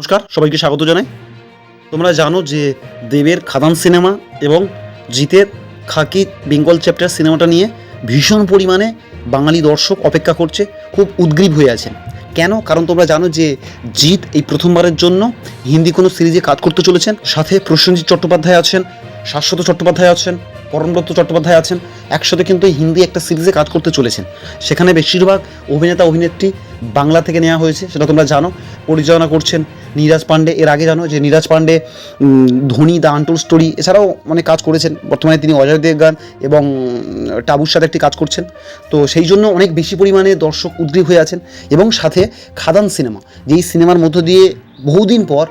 নমস্কার, সবাইকে স্বাগত জানাই। তোমরা জানো যে দেবের খাদান সিনেমা এবং জিতের খাকি বেঙ্গল চ্যাপ্টার সিনেমাটা নিয়ে ভীষণ পরিমাণে বাঙালি দর্শক অপেক্ষা করছে, খুব উদ্গ্রীব হয়ে আছেন। কেন? কারণ তোমরা জানো যে জিৎ এই প্রথমবারের জন্য হিন্দি কোনো সিরিজে কাজ করতে চলেছেন। সাথে প্রসেনজিৎ চট্টোপাধ্যায় আছেন, শাশ্বত চট্টোপাধ্যায় আছেন পরমব্রত চট্টোপাধ্যায় আছেন একসাথে কিন্তু হিন্দি একটা সিরিজে কাজ করতে চলেছেন। সেখানে বেশিরভাগ অভিনেতা অভিনেত্রী বাংলা থেকে নেওয়া হয়েছে সেটা তোমরা জানো। পরিচালনা করছেন নীরাজ পান্ডে এর আগে জানো যে Neeraj um, Dhoni the untold story এছাড়াও মানে কাজ করেছেন। বর্তমানে তিনি অজয় দেবগান এবং টাবুর সাথে একটি কাজ করছেন। তো সেই জন্য অনেক বেশি পরিমাণে দর্শক উদ্গ্রীব হয়ে আছেন এবং সাথে খাদান সিনেমা যেই সিনেমার মধ্য দিয়ে বহুদিন পর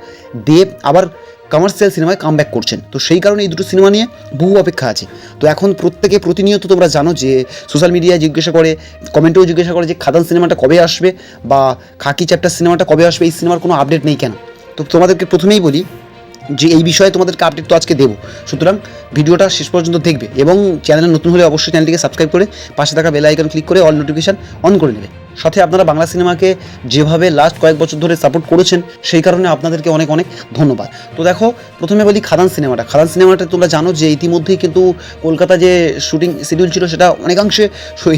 দেব আবার কমার্শিয়াল সিনেমায় কাম ব্যাক করছেন। তো সেই কারণে এই দুটো সিনেমা নিয়ে বহু অপেক্ষা আছে। তো এখন প্রত্যেকে প্রতিনিয়ত তোমরা জানো যে সোশ্যাল মিডিয়ায় জিজ্ঞাসা করে কমেন্টেও জিজ্ঞাসা করে যে খাদান সিনেমাটা কবে আসবে বা খাকি চ্যাপ্টার সিনেমাটা কবে আসবে, এই সিনেমার কোনো আপডেট নেই কেন? তো তোমাদেরকে প্রথমেই বলি যে এই বিষয়ে তোমাদেরকে আপডেট তো আজকে দেবো। সুতরাং ভিডিওটা শেষ পর্যন্ত দেখবে এবং চ্যানেলে নতুন হলে অবশ্যই চ্যানেলটিকে সাবস্ক্রাইব করে পাশে থাকা বেল আইকন ক্লিক করে অল নোটিফিকেশান অন করে নেবে। সাথে আপনারা বাংলা সিনেমাকে যেভাবে লাস্ট কয়েক বছর ধরে সাপোর্ট করেছেন, সেই কারণে আপনাদেরকে অনেক অনেক ধন্যবাদ। তো দেখো, প্রথমে বলি খাদান সিনেমাটা। খাদান সিনেমাটা তোমরা জানো যে ইতিমধ্যেই কিন্তু কলকাতা যে শুটিং শিডিউল ছিল, সেটা অনেকাংশে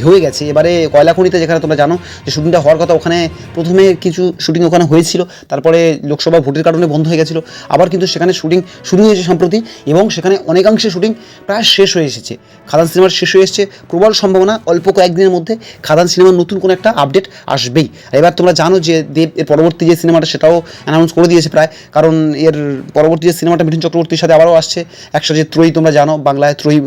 হয়ে গেছে। এবারে কয়লাখনিতে যেখানে তোমরা জানো যে শুটিংটা হওয়ার কথা, ওখানে প্রথমে কিছু শুটিং ওখানে হয়েছিল, তারপরে লোকসভা ভোটের কারণে বন্ধ হয়ে গেছিল। আবার কিন্তু সেখানে শুটিং শুরু হয়েছে সম্প্রতি, এবং সেখানে অনেকাংশে শুটিং প্রায় শেষ হয়ে এসেছে। খাদান সিনেমার শেষ হয়ে এসেছে। প্রবল সম্ভাবনা, অল্প কয়েকদিনের মধ্যে খাদান সিনেমার নতুন কোনো একটা আপডেট আসবেই। আর এবার তোমরা জানো যে দেব এর পরবর্তী যে সিনেমাটা সেটাও অ্যানাউন্স করে দিয়েছে প্রায়, কারণ এর পরবর্তী যে সিনেমাটা মিঠুন চক্রবর্তীর সাথে আবারও আসছে একসাথে ত্রয়ী তোমরা জানো, বাংলায় ত্রয়ী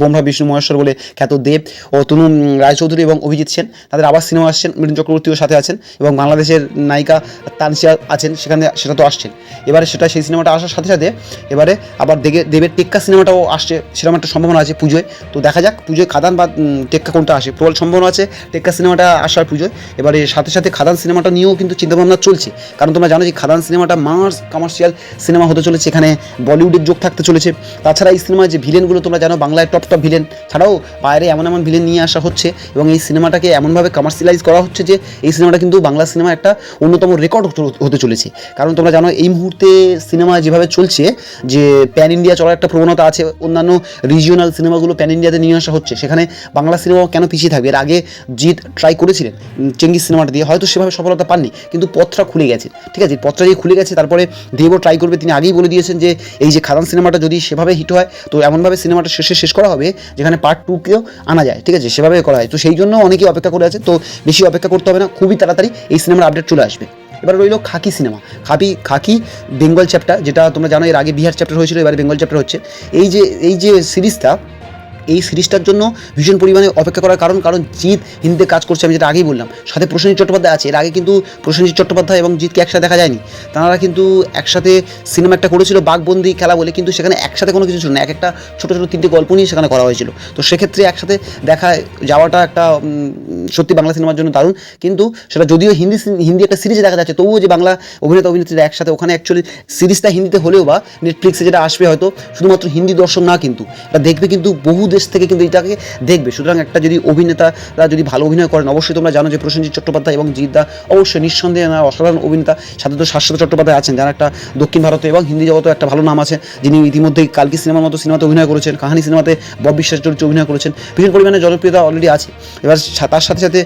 ব্রহ্মা বিষ্ণু মহেশ্বর বলে খ্যাত দেব ও তনু রায়চৌধুরী এবং অভিজিৎ সেন, তাদের আবার সিনেমা আসছেন, মিঠুন চক্রবর্তীও সাথে আছেন এবং বাংলাদেশের নায়িকা তানসিয়া আছেন, সেখানে সেটা তো আসছেন। এবারে সেটা সেই সিনেমাটা আসার সাথে সাথে এবারে আবার দেগে, দেবের টেক্কা সিনেমাটাও আসছে, সেরকম একটা সম্ভাবনা আছে পুজোয়। তো দেখা যাক, পুজোয় খাদান বা টেক্কা কোনটা আসে, প্রবল সম্ভাবনা আছে, টেক্কা সিনেমাটা আসার পুজোয় এবারে সাথে সাথে খাদান সিনেমাটা নিয়েও কিন্তু চিন্তাভাবনা চলছে। কারণ তোমরা জানো যে খাদান সিনেমাটা মার্স কমার্শিয়াল সিনেমা হতে চলেছে, এখানে বলিউডের যোগ থাকতে চলেছে। তাছাড়া এই সিনেমায় যে ভিলেনগুলো তোমরা জানো, বাংলায় টপ টপ ভিলেন ছাড়াও বাইরে এমন এমন ভিলেন নিয়ে আসা হচ্ছে এবং এই সিনেমাটাকে এমনভাবে কমার্শিয়ালাইজ করা হচ্ছে যে এই সিনেমাটা কিন্তু বাংলা সিনেমা একটা অন্যতম রেকর্ড হতে চলেছে। কারণ তোমরা জানো এই মুহূর্তে সিনেমা যেভাবে চলছে, যে প্যান ইন্ডিয়া চলার একটা প্রবণতা আছে, অন্যান্য রিজিওনাল সিনেমাগুলো প্যান ইন্ডিয়াতে নিয়ে আসা হচ্ছে। সেখানে বাংলা সিনেমা কেন পিছিয়ে থাকবে? এর আগে জিৎ ট্রাই করেছিলেন। চেঙ্গিস সিনেমাটা দিয়ে হয়তো সেভাবে সফলতা পাননি, কিন্তু পথটা খুলে গেছে। ঠিক আছে, পথটা যে খুলে গেছে, তারপরে দেবও ট্রাই করবে। তিনি আগেই বলে দিয়েছেন যে, এই যে খাদান সিনেমাটা যদি সেভাবে হিট হয়, তো এমনভাবে সিনেমাটা শেষে শেষ করা হবে, যেখানে পার্ট টুকেও আনা যায়। ঠিক আছে, সেভাবে করা হয়। তো সেই জন্য অনেকেই অপেক্ষা করে আছে, তো বেশি অপেক্ষা করতে হবে না, খুবই তাড়াতাড়ি এই সিনেমার আপডেট চলে আসবে। এবার রইল খাকি সিনেমা। খাপি, খাকি, বেঙ্গল চ্যাপ্টার যেটা তোমরা জানো, এর আগে বিহার চ্যাপ্টার হয়েছিল, এবারে বেঙ্গল চ্যাপ্টার হচ্ছে। এই যে এই যে সিরিজটা এই সিরিজটার জন্য ভীষণ পরিমাণে অপেক্ষা করার কারণ কারণ জিৎ হিন্দিতে কাজ করছে, আমি যেটা আগেই বললাম। সাথে প্রসেনজিৎ চট্টোপাধ্যায় আছে, এর আগে কিন্তু প্রসেনজিৎ চট্টোপাধ্যায় এবং জিৎকে একসাথে দেখা যায়নি। তারা কিন্তু একসাথে সিনেমা একটা করেছিল, বাঘবন্দি খেলা বলে, কিন্তু সেখানে একসাথে কোনো কিছু ছিল না, এক একটা ছোটো ছোটো তিনটে গল্প নিয়ে সেখানে করা হয়েছিল। তো সেক্ষেত্রে একসাথে দেখা যাওয়াটা একটা সত্যি বাংলা সিনেমার জন্য দারুণ। কিন্তু সেটা যদিও হিন্দি হিন্দি একটা সিরিজে দেখা যাচ্ছে তবুও যে বাংলা অভিনেতা অভিনেত্রীরা একসাথে ওখানে অ্যাকচুয়ালি সিরিজটা হিন্দিতে হলেও বা নেটফ্লিক্সে যেটা আসবে হয়তো শুধুমাত্র হিন্দি দর্শক না কিন্তু, এটা দেখবে কিন্তু বহু দেশ থেকে কিন্তু এটাকে দেখবে। সুতরাং একটা যদি অভিনেতারা যদি ভালো অভিনয় করেন, অবশ্যই তোমরা জানো যে প্রসেনজিৎ চট্টোপাধ্যায় এবং জিদ্দা অবশ্যই নিঃসন্দেহে না, অসাধারণ অভিনেতা সাথে তো শাশ্বত চট্টোপাধ্যায় আছেন, যারা একটা দক্ষিণ ভারতে এবং হিন্দি জগতে একটা ভালো নাম আছে, যিনি ইতিমধ্যেই কালকি সিনেমার মতো সিনেমাতে অভিনয় করেছেন, কাহানি সিনেমাতে বব বিশ্বাস চরিত্রে অভিনয় করেছেন। ভীষণ পরিমাণে জনপ্রিয়তা অলরেডি আছে। এবার তার সাথে সাথে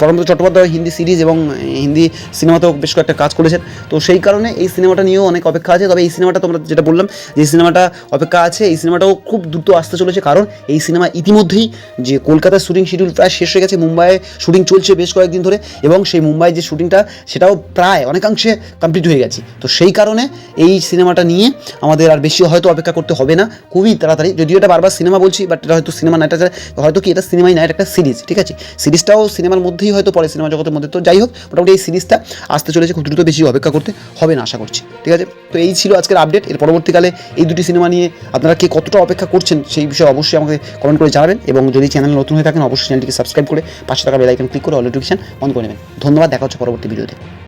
পরমত চট্টোপাধ্যায় হিন্দি সিরিজ এবং হিন্দি সিনেমাতেও বেশ কয়েকটা কাজ করেছেন। তো সেই কারণে এই সিনেমাটা নিয়েও অনেক অপেক্ষা আছে। তবে এই সিনেমাটা তোমরা যেটা বললাম, যে সিনেমাটা অপেক্ষা আছে, এই সিনেমাটাও খুব দ্রুত আসতে চলেছে। কারণ এই সিনেমা ইতিমধ্যেই যে কলকাতার শুটিং শিডিউল প্রায় শেষ হয়ে গেছে, মুম্বাইয়ে শুটিং চলছে বেশ কয়েকদিন ধরে এবং সেই মুম্বাই যে শুটিংটা সেটাও প্রায় অনেকাংশে কমপ্লিট হয়ে গেছে। তো সেই কারণে এই সিনেমাটা নিয়ে আমাদের আর বেশি হয়তো অপেক্ষা করতে হবে না। খুবই তাড়াতাড়ি। যদিও এটা বারবার সিনেমা বলছি বাট এটা হয়তো সিনেমা না হয়তো কি, এটা সিনেমাই না এটা একটা সিরিজ, ঠিক আছে? সিরিজটাও সিনেমার মধ্যেই হয়তো পরে সিনেমা জগতের মধ্যে। তো যাই হোক, মোটামুটি এই সিরিজটা আসতে চলেছে, খুব দ্রুত বেশি অপেক্ষা করতে হবে না, আশা করছি। ঠিক আছে? তো এই ছিল আজকের আপডেট এর পরবর্তীকালে এই দুটি সিনেমা নিয়ে আপনারা কে কতটা অপেক্ষা করছেন সেই বিষয়ে অবশ্যই আমাকে কমেন্ট করে জানাবেন এবং যদি চ্যানেল নতুন হয়ে থাকেন, অবশ্যই চ্যানেলটিকে সাবস্ক্রাইব করে পাশে থাকা বেলাইকন ক্লিক করে অল নোটিফিকেশন অন করে নেবেন। ধন্যবাদ, দেখা হচ্ছে পরবর্তী ভিডিওতে